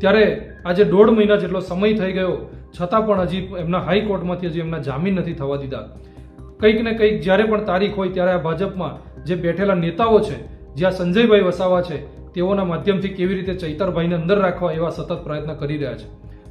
ત્યારે આજે દોઢ મહિના જેટલો સમય થઈ ગયો, છતાં પણ હજી એમના હાઈકોર્ટમાંથી હજી એમના જામીન નથી થવા દીધા. કંઈક ને કંઈક જ્યારે પણ તારીખ હોય ત્યારે આ ભાજપમાં જે બેઠેલા નેતાઓ છે જ્યાં સંજયભાઈ વસાવા છે, તેઓના માધ્યમથી કેવી રીતે ચૈતરભાઈને અંદર રાખવા એવા સતત પ્રયત્ન કરી રહ્યા છે.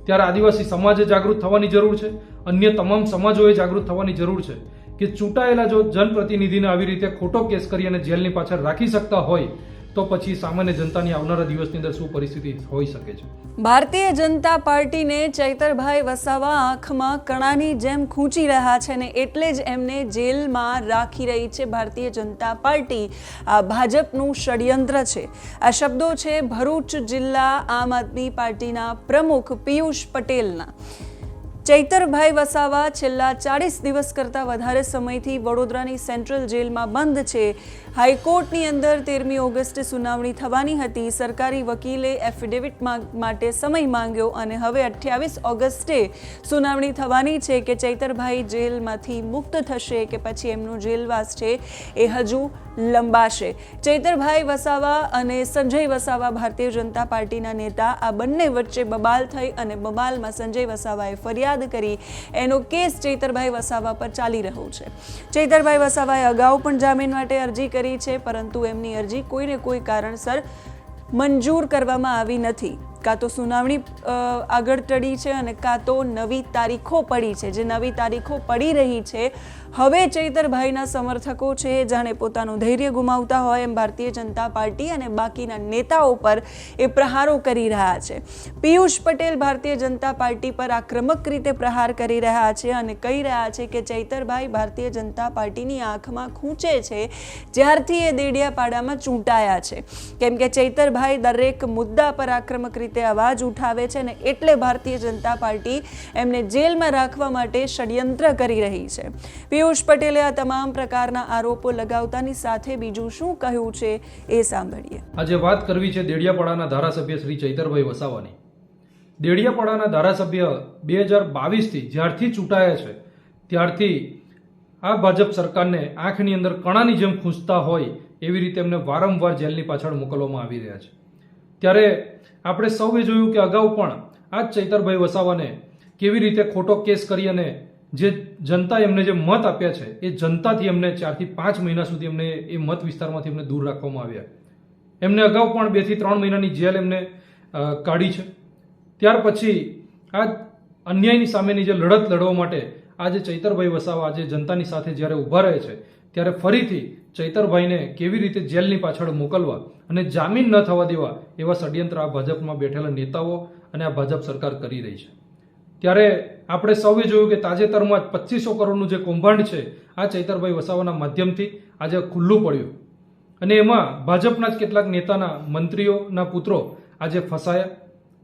ત્યારે આદિવાસી સમાજે જાગૃત થવાની જરૂર છે, અન્ય તમામ સમાજોએ જાગૃત થવાની જરૂર છે કે ચૂંટાયેલા જો જનપ્રતિનિધિને આવી રીતે ખોટો કેસ કરી અને જેલની પાછળ રાખી શકતા હોય તો પછી સામાન્ય જનતાની આવનારા દિવસની અંદર શું પરિસ્થિતિ હોઈ શકે છે? ભારતીય જનતા પાર્ટીને ચૈતરભાઈ વસાવા આંખમાં કણાની જેમ ખૂંચી રહ્યા છે ને એટલે જ એમને જેલમાં રાખી રહી છે ભારતીય જનતા પાર્ટી. આ ભાજપનું ષડયંત્ર છે. આ શબ્દો છે ભરૂચ જિલ્લા આમ આદમી પાર્ટીના પ્રમુખ પિયુષ પટેલના. ચૈતરભાઈ વસાવા છેલ્લા ચાળીસ દિવસ કરતાં વધારે સમયથી વડોદરાની સેન્ટ્રલ જેલમાં બંધ છે. હાઈકોર્ટની અંદર તેરમી ઓગસ્ટે સુનાવણી થવાની હતી. સરકારી વકીલે એફિડેવિટ માટે સમય માંગ્યો અને હવે અઠ્યાવીસ ઓગસ્ટે સુનાવણી થવાની છે કે ચૈતરભાઈ જેલમાંથી મુક્ત થશે કે પછી એમનો જેલવાસ છે એ હજુ લંબાશે. ચૈતરભાઈ વસાવા અને સંજય વસાવા ભારતીય જનતા પાર્ટીના નેતા આ બંને વચ્ચે બબાલ થઈ અને બબાલમાં સંજય વસાવાએ ફરિયાદ કરી એનો કેસ ચૈતરભાઈ વસાવા પર ચાલી રહ્યો છે. ચૈતરભાઈ વસાવાએ અગાઉ પણ જામીન માટે અરજી કરી છે, પરંતુ એમની અરજી કોઈને કોઈ કારણસર મંજૂર કરવામાં આવી નથી. કાં તો સુનાવણી આગળ ટળી છે અને કાં તો નવી તારીખો પડી છે. જે નવી તારીખો પડી રહી છે હવે ચૈતરભાઈના સમર્થકો છે, જાણે પોતાનું ધૈર્ય ગુમાવતા હોય એમ ભારતીય જનતા પાર્ટી અને બાકીના નેતાઓ પર એ પ્રહારો કરી રહ્યા છે. પિયુષ પટેલ ભારતીય જનતા પાર્ટી પર આક્રમક રીતે પ્રહાર કરી રહ્યા છે અને કહી રહ્યા છે કે ચૈતરભાઈ ભારતીય જનતા પાર્ટીની આંખમાં ખૂંચે છે, જ્યારથી એ દેડિયાપાડામાં ચૂંટાયા છે. કેમ કે ચૈતરભાઈ દરેક મુદ્દા પર આક્રમક રીતે અવાજ ઉઠાવે છે ને એટલે ભારતીય જનતા પાર્ટી એમને જેલમાં રાખવા માટે ષડયંત્ર કરી રહી છે. પિયુષ પટેલે આ તમામ પ્રકારના આરોપો લગાવતાની સાથે બીજું શું કહ્યું છે એ સાંભળીએ. આજે વાત કરવી છે દેડિયાપાડાના ધારાસભ્ય શ્રી ચૈતરભાઈ વસાવાની. દેડિયાપાડાના ધારાસભ્ય બે હજાર બાવીસથી જ્યારથી ચૂંટાયા છે, ત્યારથી આ ભાજપ સરકારને આંખની અંદર કણાની જેમ ખૂંચતા હોય એવી રીતે એમને વારંવાર જેલની પાછળ મોકલવામાં આવી રહ્યા છે. ત્યારે આપણે સૌએ જોયું કે અગાઉ પણ આ જ ચૈતરભાઈ વસાવાને કેવી રીતે ખોટો કેસ કરી અને જે જનતા એમને જે મત આપ્યા છે, એ જનતાથી એમને ચારથી પાંચ મહિના સુધી એમને એ મત વિસ્તારમાંથી એમને દૂર રાખવામાં આવ્યા. એમને અગાઉ પણ બેથી ત્રણ મહિનાની જેલ એમને કાઢી છે. ત્યાર પછી આ અન્યાયની સામેની જે લડત લડવા માટે આજે ચૈતરભાઈ વસાવા આજે જનતાની સાથે જ્યારે ઊભા રહે છે, ત્યારે ફરીથી ચૈતરભાઈને કેવી રીતે જેલની પાછળ મોકલવા અને જામીન ન થવા દેવા એવા ષડયંત્ર આ ભાજપમાં બેઠેલા નેતાઓ અને આ ભાજપ સરકાર કરી રહી છે. ત્યારે આપણે સૌએ જોયું કે તાજેતરમાં જ પચીસો કરોડનું જે કૌભાંડ છે, આ ચૈતરભાઈ વસાવાના માધ્યમથી આજે ખુલ્લું પડ્યું. અને એમાં ભાજપના જ કેટલાક નેતાના મંત્રીઓના પુત્રો આજે ફસાયા,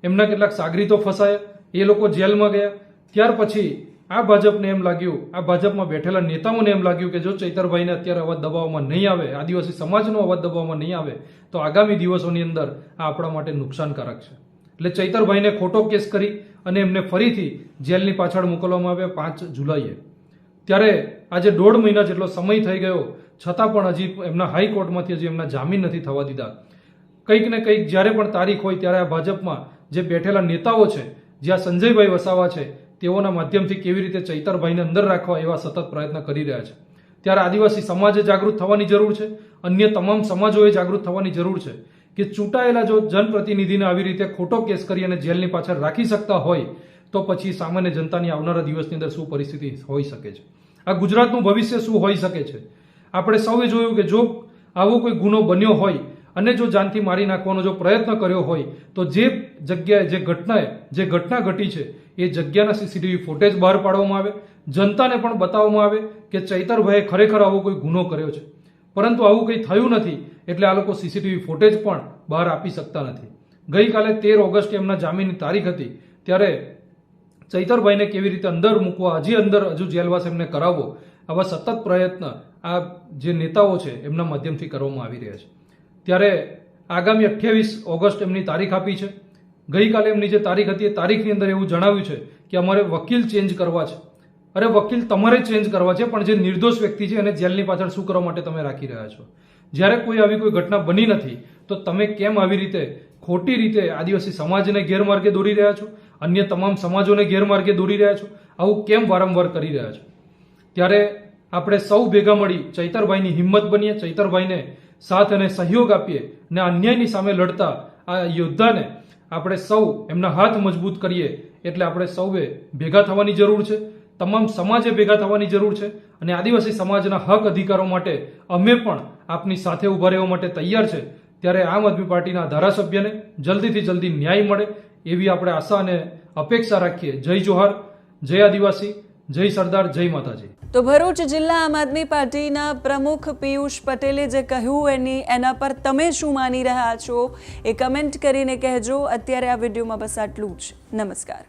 એમના કેટલાક સાગરીતો ફસાયા, એ લોકો જેલમાં ગયા. ત્યાર પછી આ ભાજપને એમ લાગ્યું, આ ભાજપમાં બેઠેલા નેતાઓને એમ લાગ્યું કે જો ચૈતરભાઈને અત્યારે અવાજ દબાવવામાં નહીં આવે, આદિવાસી સમાજનો અવાજ દબાવવામાં નહીં આવે, તો આગામી દિવસોની અંદર આ આપણા માટે નુકસાનકારક છે. એટલે ચૈતરભાઈને ખોટો કેસ કરી અને એમને ફરીથી જેલની પાછળ મોકલવામાં આવ્યા પાંચ જુલાઈએ. ત્યારે આજે દોઢ મહિના જેટલો સમય થઈ ગયો, છતાં પણ હજી એમના હાઈકોર્ટમાંથી હજી એમના જામીન નથી થવા દીધા. કંઈક ને કંઈક જ્યારે પણ તારીખ હોય ત્યારે આ ભાજપમાં જે બેઠેલા નેતાઓ છે જ્યાં સંજયભાઈ વસાવા છે, તેઓના માધ્યમથી કેવી રીતે ચૈતરભાઈને અંદર રાખવા એવા સતત પ્રયત્ન કરી રહ્યા છે. ત્યારે આદિવાસી સમાજે જાગૃત થવાની જરૂર છે, અન્ય તમામ સમાજોએ જાગૃત થવાની જરૂર છે. કે ચૂંટાયેલા જો જનપ્રતિનિધિને આવી રીતે ખોટો કેસ કરી અને જેલની પાછળ રાખી શકતા હોય, તો પછી સામાન્ય જનતાની આવનારા દિવસની અંદર શું પરિસ્થિતિ હોઈ શકે છે? આ ગુજરાતનું ભવિષ્ય શું હોઈ શકે છે? આપણે સૌએ જોયું કે જો આવો કોઈ ગુનો બન્યો હોય અને જો જાનથી મારી નાખવાનો જો પ્રયત્ન કર્યો હોય, તો જે જગ્યાએ જે ઘટનાએ જે ઘટના ઘટી છે, એ જગ્યાના સીસીટીવી ફૂટેજ બહાર પાડવામાં આવે, જનતાને પણ બતાવવામાં આવે કે ચૈતરભાઈએ ખરેખર આવો કોઈ ગુનો કર્યો છે. પરંતુ આવું કંઈ થયું નથી એટલે આ લોકો સીસીટીવી ફૂટેજ પણ બહાર આપી શકતા નથી. ગઈકાલે તેર ઓગસ્ટે એમના જામીનની તારીખ હતી. ત્યારે ચૈતરભાઈને કેવી રીતે અંદર મૂકવા, હજી અંદર હજુ જેલવાસ એમને કરાવવો, આવા સતત પ્રયત્ન આ જે નેતાઓ છે એમના માધ્યમથી કરવામાં આવી રહ્યા છે. ત્યારે આગામી અઠ્યાવીસ ઓગસ્ટ એમની તારીખ આપી છે. ગઈકાલે એમની જે તારીખ હતી એ તારીખની અંદર એવું જણાવ્યું છે કે અમારે વકીલ ચેન્જ કરવા છે. અરે વકીલ તમારે ચેન્જ કરવા છે, પણ જે નિર્દોષ વ્યક્તિ છે એને જેલની પાછળ શું કરવા માટે તમે રાખી રહ્યા છો? જ્યારે કોઈ આવી કોઈ ઘટના બની નથી, તો તમે કેમ આવી રીતે ખોટી રીતે આદિવાસી સમાજને ગેરમાર્ગે દોરી રહ્યા છો? અન્ય તમામ સમાજોને ગેરમાર્ગે દોરી રહ્યા છો? આવું કેમ વારંવાર કરી રહ્યા છો? ત્યારે આપણે સૌ ભેગા મળી ચૈતરભાઈની હિંમત બનીએ, ચૈતરભાઈને સાથ અને સહયોગ આપીએ અને અન્યાયની સામે લડતા આ યોદ્ધાને આપણે સૌ એમના હાથ મજબૂત કરીએ એટલે આપણે સૌએ ભેગા થવાની જરૂર છે. તમામ સમાજે ભેગા થવાની જરૂર છે અને આદિવાસી સમાજના હક અધિકારો માટે અમે પણ આપની સાથે ઊભા રહેવા માટે તૈયાર છે, ત્યારે આમ આદમી પાર્ટીના ધારાસભ્યને જલ્દીથી જલ્દી ન્યાય મળે એવી આપણે આશા અને અપેક્ષા રાખીએ. જય જોહાર, જય આદિવાસી, જય સરદાર, જય માતાજી. તો ભરૂચ જિલ્લા આમ આદમી પાર્ટીના પ્રમુખ પિયુષ પટેલે જે કહ્યું એની, એના પર તમે શું માની રહ્યા છો એ કમેન્ટ કરીને કહેજો. અત્યારે આ વિડીયોમાં બસ આટલું જ. નમસ્કાર.